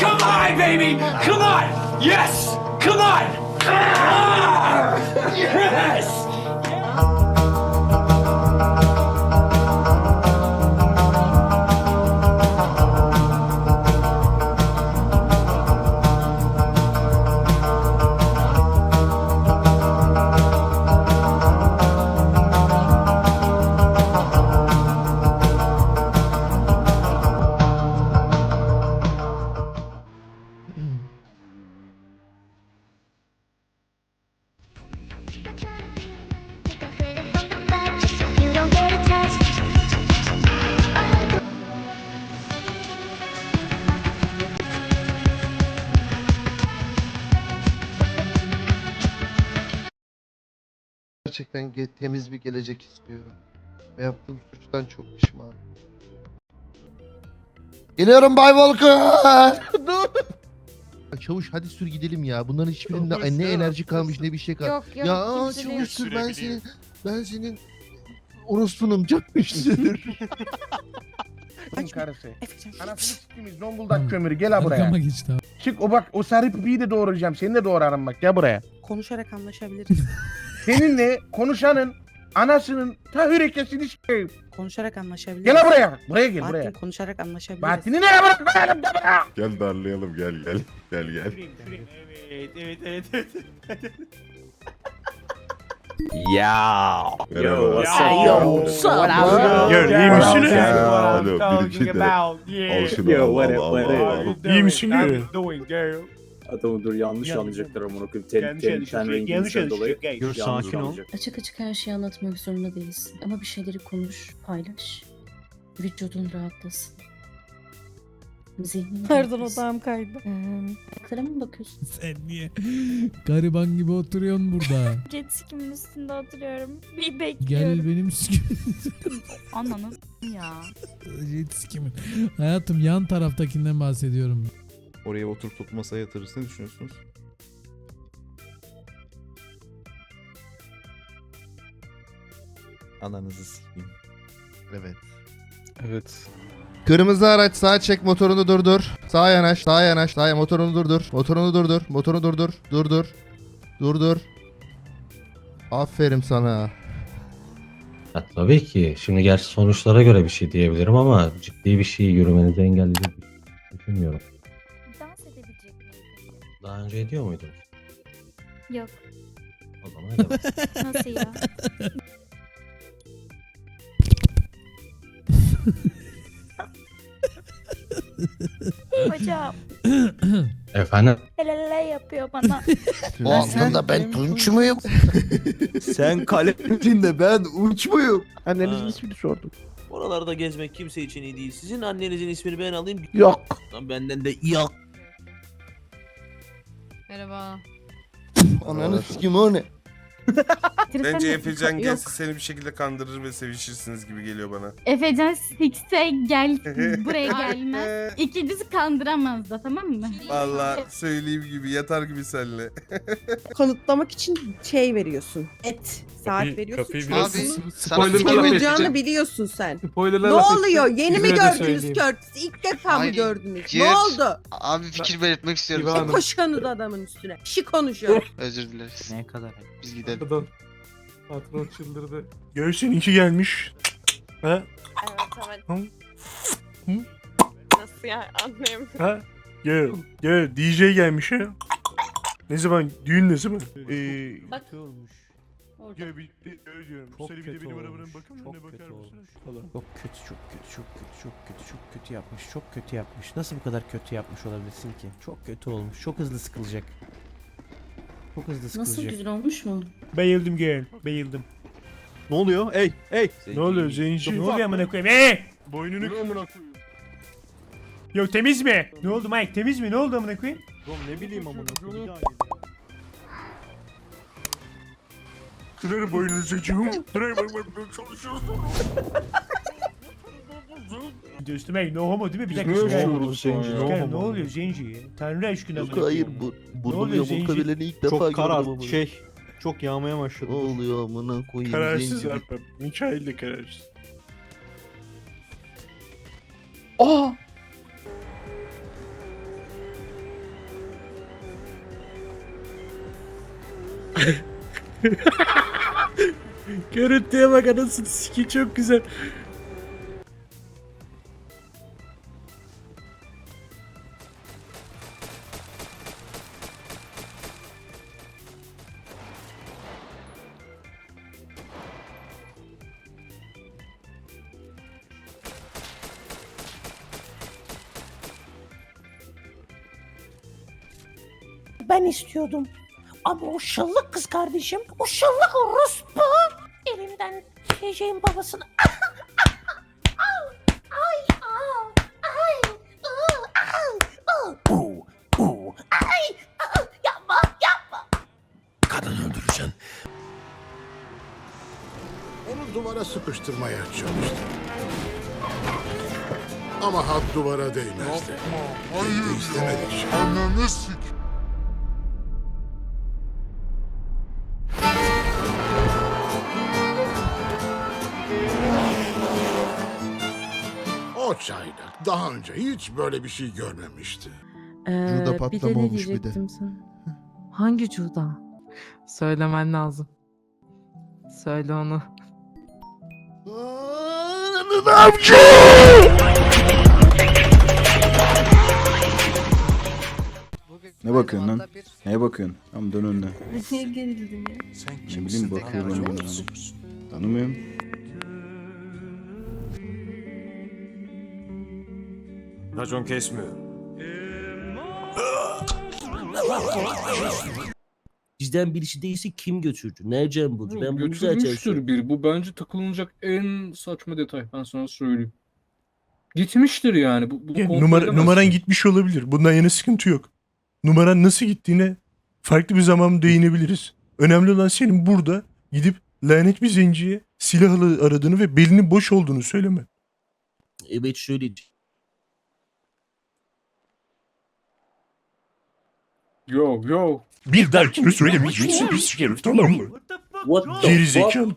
Come on, baby! Come on! Yes! Come on! Ah! Yes! Gerçekten ge- temiz bir gelecek istiyorum. Ve yaptığım suçtan çok pişmanım. Geliyorum Bay Volker. Çavuş hadi sür gidelim ya. Bunların hiçbirinde ne enerji kalmış ne bir şey kalmış. Yok yok Ya kimse yok. çavuş sür ben senin ben senin orospunum çavuş sür. Bunun karısı. Anasını siktiğimiz Zonguldak kömürü gel ha buraya. Arkama geçti abi. Çık o bak o sarı pipiyi de doğuracağım. Seni de doğrarım bak gel buraya. Konuşarak anlaşabiliriz. Seninle konuşanın anasının ta hürekesini s**eyim. konuşarak anlaşabiliriz. Gel buraya. Buraya gel Bahattin buraya. konuşarak anlaşabiliriz. Bahattin'i nereye bırakmayalım gel buraya. Gel darlayalım gel gel. Gel gel. Evet, evet, evet, evet. Merhaba. Yo, up, bro? Yo, iyi misiniz? Alo, bir iki de. Al şunu Yo, al al what up, al what al. up? al. İyi misin Adamı dur yanlış Yanlış anlayacaklar amına koyayım. Ten, Yanlış ten, yanlış ten yanlış rengimizden dolayı. yanlış Yanlış sakin ol. anlayacak. Açık açık her şeyi anlatmak zorunda değilsin. Ama bir şeyleri konuş, paylaş. Vücudun rahatlasın. Zihnin Pardon rahatlasın. odam kaydı. Ayaklara mı bakıyorsun? Sen niye gariban gibi oturuyorsun burada? Jet ski'min üstünde oturuyorum. Bir Gel bekliyorum. benim sikimin. Ananın ya. Jet sikimin. Hayatım yan taraftakinden bahsediyorum. Oraya oturtup masaya yatırırız ne düşünüyorsunuz? Ananızı sikeyim. evet. Evet. Kırmızı araç sağa çek motorunu durdur. Sağa yanaş, sağa yanaş, sağa motorunu durdur. Motorunu durdur, motorunu durdur. Durdur. Durdur. Aferin sana. Ya tabii ki. Şimdi gerçi sonuçlara göre bir şey diyebilirim ama ciddi bir şey yürümenizi engelleyecek bir şey düşünmüyorum. Daha önce ediyor muydunuz? Yok. O zaman edemez. Nasıl ya? Hocam Efendim? helal yapıyor bana. O aslında ben tunç muyum? Sen kaleminde ben uç muyum? Annenizin Ha. ismini sordum. Oralarda gezmek kimse için iyi değil. Sizin annenizin ismini ben alayım. Yok. Lan Benden de yok. Merhaba. Ananı sikim o ne? Bence Efecan gelse seni bir şekilde kandırır ve sevişirsiniz gibi geliyor bana. Efecan Six'e gel buraya gelmez. İkincisi kandıramaz da tamam mı? Valla söyleyeyim gibi yatar gibi senle. Kanıtlamak için şey veriyorsun. Et. Saat veriyorsun. Abi Çünkü sana bunu spoiler olacağını biliyorsun sen. Ne oluyor? Yeni mi gördünüz Curtis? İlk defa mı Hayır, gördünüz? Ne oldu? Abi fikir belirtmek istiyorum. Ne koşuyorsunuz adamın üstüne? Şey konuşuyor. Özür dileriz. Ne kadar? Biz gidelim. Patron çıldırdı. Göğsün iki gelmiş. Ha? Evet Hı? evet. Nasıl yani anlayamıyorum. Ha? Gel. Gel. DJ gelmiş ha. Ne zaman? Düğün ne zaman? Ee, Bak. olmuş. Gel bir de öyle diyorum. Çok Şöyle bir de kötü benim olmuş, arabanın bakın çok önüne bakar kötü mısınız? Çok kötü, çok kötü, çok kötü, çok kötü, çok kötü yapmış. Çok kötü yapmış. Nasıl bu kadar kötü yapmış olabilirsin ki? Çok kötü olmuş. Çok hızlı sıkılacak. Çok hızlı Nasıl sıkılacak. güzel olmuş mu? Bayıldım gel. Bayıldım. Ne oluyor? Ey, ey. Ne oluyor Zenci? Ne oluyor amına koyayım? Eee! Boynunu amına koyayım. Yok temiz mi? Ne oldu Mike? Temiz mi? Ne oldu amına koyayım? Oğlum ne bileyim amına koyayım. Kırarım boynunu çocuğum. Kırarım bak çalışıyorsun. Üstüme no homo değil mi? Bir dakika. Ne Zenci? Ne oluyor Zenci? Tanrı aşkına hayır bu Burnumu oluyor Zenci? yamultabileni ilk defa Çok karar gördüm. ama. şey. Çok yağmaya başladı. Ne oluyor amına koyayım Kararsız zenci. Mikail de kararsız. Aa! Ah! Görüntüye bak anasını siki çok güzel. Ben istiyordum. Ama o şıllık kız kardeşim, o şıllık orospu elimden TC'nin babasını ay ay ay ay ay yapma yapma Onu duvara sıkıştırmaya çalıştım. Ama hat duvara değmezdi. Biz de istemedik. Ananı sik. O çaylak daha önce hiç böyle bir şey görmemişti. Ee, patlama bir de ne olmuş bir de. diyecektim sana? Hangi Cuda? Söylemen lazım. Söyle onu. Ne bakıyorsun lan? Neye bakıyorsun? Tamam dön önüne. Niye ya? Ne bileyim bakıyorum önüne. Tanımıyorum. Racon kesmiyor. Bizden birisi değilse kim götürdü? Nereden buldu? Ben bunu zaten Götürmüştür bir. Bu bence takılınacak en saçma detay. Ben sana söyleyeyim. Gitmiştir yani. Bu, bu kontrol numara, edemezsin. numaran gitmiş olabilir. Bundan yana sıkıntı yok. Numaran nasıl gittiğine farklı bir zaman değinebiliriz. Önemli olan senin burada gidip lanet bir zenciye silahlı aradığını ve belinin boş olduğunu söyleme. Evet şöyle. Yo yo. Bir dahakine söylemeyeceksin bir sikerim tamam mı? What the fuck? zekalı.